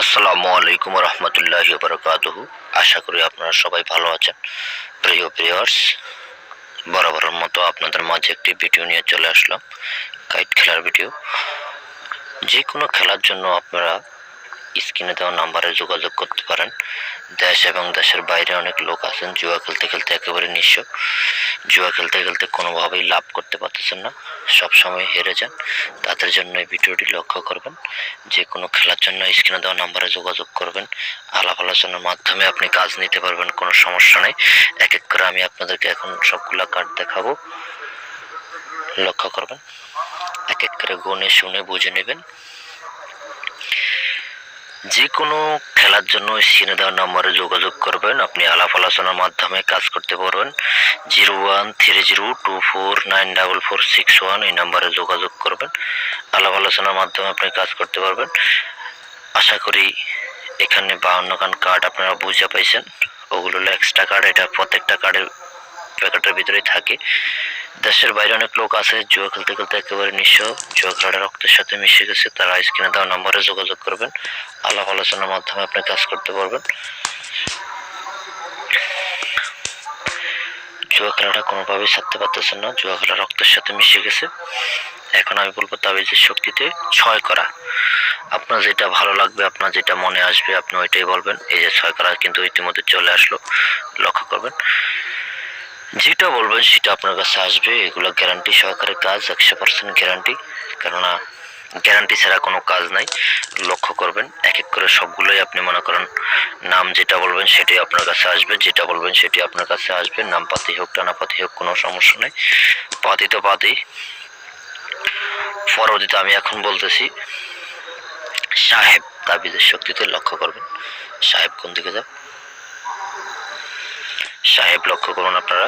আসসালামু আলাইকুম রহমতুল্লাহ বরকাতহ আশা করি আপনারা সবাই ভালো আছেন। প্রিয় প্রিয়ার্স বরাবরের মতো আপনাদের মাঝে একটি ভিডিও নিয়ে চলে আসলাম। কাইট খেলার ভিডিও যে কোনো খেলার জন্য আপনারা স্ক্রিনে দেওয়া নাম্বারে যোগাযোগ করতে পারেন। দেশ এবং দেশের বাইরে অনেক লোক আছেন। জুয়া খেলতে খেলতে একেবারে নিঃস্ব। জুয়া খেলতে খেলতে কোনোভাবেই লাভ করতে পারতেছেন না। সব সময় হেরে যান। তাদের জন্য এই ভিডিওটি লক্ষ্য করবেন। যে কোনো খেলার জন্য স্ক্রিনে দেওয়া নাম্বারে যোগাযোগ করবেন। আলাপ আলোচনার মাধ্যমে আপনি কাজ নিতে পারবেন, কোনো সমস্যা নেই। এক এক করে আমি আপনাদেরকে এখন সবগুলা কার্ড দেখাবো। লক্ষ্য করবেন। এক এক করে গুনে শুনে বুঝে নেবেন। যে কোনো খেলার জন্য স্ক্রিনে দেওয়া নম্বরে যোগাযোগ করবেন। আপনি আলাপ আলোচনার মাধ্যমে কাজ করতে পারবেন। Zero one three zero two four nine double four six one এই নাম্বারে যোগাযোগ করবেন। আলাপ আলোচনার মাধ্যমে আপনি কাজ করতে পারবেন। আশা করি এখানে বাহান্ন খান কার্ড আপনারা বুঝে পাইছেন। ওগুলো হলো এক্সট্রা কার্ড এটা প্রত্যেকটা কার্ডের প্যাকেটের ভিতরেই থাকে। দেশের বাইরে অনেক লোক আছে, জুয়া খেলতে খেলতে একেবারে নিঃস্ব। জুয়া খেলাটা রক্তের সাথে মিশে গেছে, তারা স্ক্রিনে দেওয়া নম্বরে যোগাযোগ করবেন। আলাপ আলোচনার মাধ্যমে আপনি কাজ করতে পারবেন। জুয়া খেলাটা কোনোভাবেই ছাড়তে পারতেছেন না। জুয়া খেলা রক্তের সাথে মিশে গেছে। এখন আমি বলব তাবিজের শক্তিতে ছয় করা। আপনার যেটা ভালো লাগবে, আপনার যেটা মনে আসবে, আপনি ওইটাই বলবেন। এই যে ছয় করা কিন্তু ইতিমধ্যে চলে আসলো। লক্ষ্য করবেন। যেটা বলবেন সেটা আপনার কাছে আসবে। এগুলো গ্যারান্টি সহকারে কাজ, একশো পার্সেন্ট গ্যারান্টি কেননা গ্যারান্টি ছাড়া কোনো কাজ নাই। লক্ষ্য করবেন এক এক করে সবগুলোই আপনি মনে করেন, নাম যেটা বলবেন সেটাই আপনার কাছে আসবে। যেটা বলবেন সেটি আপনার কাছে আসবে। নাম পাতি হোক, টানা পাতি হোক, কোনো সমস্যা নেই। পাতি তো পাতি। পরবর্তীতে আমি এখন বলতেছি, সাহেব তাবিজের শক্তিতে লক্ষ্য করবেন। সাহেব কোন দিকে যাও সাহেব, লক্ষ্য করুন আপনারা।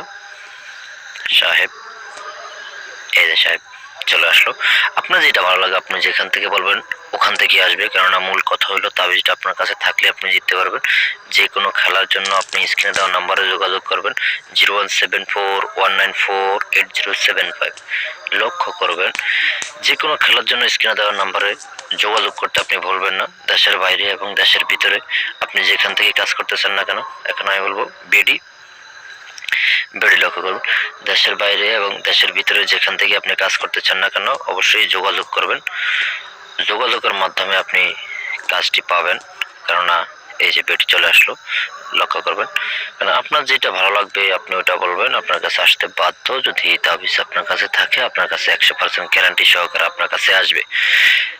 সাহেব, এই যে সাহেব চলে আসলো। আপনার যেটা ভালো লাগে, আপনি যেখান থেকে বলবেন, ওখান থেকে আসবে। কেননা মূল কথা হলো, তাবিজটা আপনার কাছে থাকলে আপনি জিততে পারবেন। যে কোনো খেলার জন্য আপনি স্ক্রিনে দেওয়া নাম্বারে যোগাযোগ করবেন, zero one seven four one nine four eight zero seven five. লক্ষ্য করবেন, যে কোনো খেলার জন্য স্ক্রিনে দেওয়া নাম্বারে যোগাযোগ করতে আপনি ভুলবেন না। দেশের বাইরে এবং দেশের ভিতরে আপনি যেখান থেকে কাজ করতেছেন না কেন, এখন আমি বলব, বিডি বেড়ে লক্ষ্য করবেন দেশের বাইরে এবং দেশের ভিতরে যেখান থেকে আপনি কাজ করতে চান না কেন, অবশ্যই যোগাযোগ করবেন। যোগাযোগের মাধ্যমে আপনি কাজটি পাবেন। কেননা এই যে বেটি চলে আসলো, লক্ষ্য করবেন। কারণ আপনার যেটা ভালো লাগবে, আপনি ওটা বলবেন, আপনার কাছে আসতে বাধ্য। যদি তাবিজ আপনার কাছে থাকে, আপনার কাছে একশো পার্সেন্ট গ্যারান্টি সহকারে আপনার কাছে আসবে।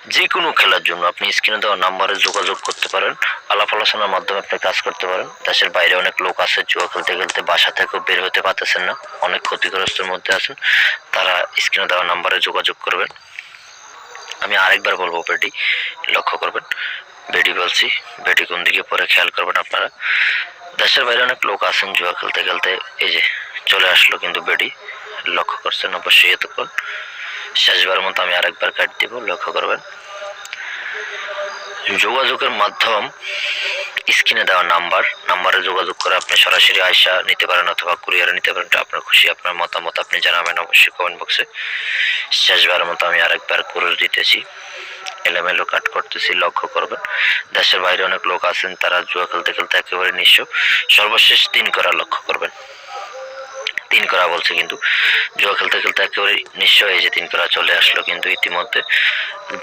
যে কোনো খেলার জন্য আপনি স্ক্রিনে দেওয়া নাম্বারে যোগাযোগ করতে পারেন। আলাপ আলোচনার মাধ্যমে আপনি কাজ করতে পারেন। দেশের বাইরে অনেক লোক আছে, জুয়া খেলতে খেলতে বাসা থেকেও বের হতে পারতেছেন না। অনেক ক্ষতিগ্রস্তের মধ্যে আছেন। তারা স্ক্রিনে দেওয়া নাম্বারে যোগাযোগ করবেন। আমি আরেকবার বলব, বেডি, লক্ষ্য করবেন। বেডি বলছি বেডি কোন দিকে পরে খেয়াল করবেন আপনারা। দেশের বাইরে অনেক লোক আছেন জুয়া খেলতে খেলতে, এই যে চলে আসলো কিন্তু বেডি, লক্ষ্য করছেন অবশ্যই এতক্ষণ। শেষবার মতো আমি আরেকবার কাট দিব, লক্ষ্য করবেন। যোগাযোগের মাধ্যম, স্ক্রিনে দেওয়া নাম্বার, নাম্বারে যোগাযোগ করে আপনি সরাসরি আয়সা নিতে পারেন অথবা কুরিয়ারে নিতে পারেন আপনার খুশি, আপনার মতামত আপনি জানাবেন অবশ্যই কমেন্ট বক্সে শেষবারের মতো আমি আরেকবার করে দিতেছি। এলোমেলো কাট করতেছি, লক্ষ্য করবেন। দেশের বাইরে অনেক লোক আছেন, তারা জুয়া খেলতে খেলতে একেবারে নিঃস্ব। সর্বশেষ তিন করা লক্ষ্য করবেন। তিন করা বলছে কিন্তু। জুয়া খেলতে খেলতে একেবারে নিশ্চয় এই যে তিন করা চলে আসলো কিন্তু ইতিমধ্যে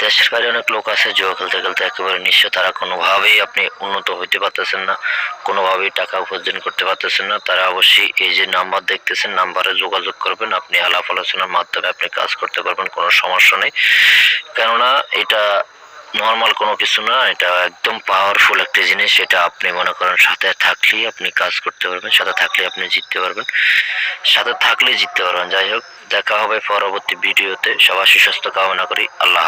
দেশের বাইরে অনেক লোক আছে, জুয়া খেলতে খেলতে একেবারে নিঃস্ব। তারা কোনোভাবেই আপনি উন্নত হইতে পারতেছেন না, কোনোভাবেই টাকা উপার্জন করতে পারতেছেন না। তারা অবশ্যই এই যে নাম্বার দেখতেছেন, নাম্বারে যোগাযোগ করবেন, আপনি আলাপ আলোচনার মাধ্যমে আপনি কাজ করতে পারবেন, কোনো সমস্যা নেই। কেননা এটা নর্মাল কোনো কিছু না, এটা একদম পাওয়ারফুল একটা জিনিস সেটা আপনি মনে করেন সাথে থাকলেই আপনি কাজ করতে পারবেন, সাথে থাকলে আপনি জিততে পারবেন, সাথে থাকলে জিততে পারবেন যাই হোক, দেখা হবে পরবর্তী ভিডিওতে, সবার সুস্বাস্থ্য কামনা করি, আল্লাহ।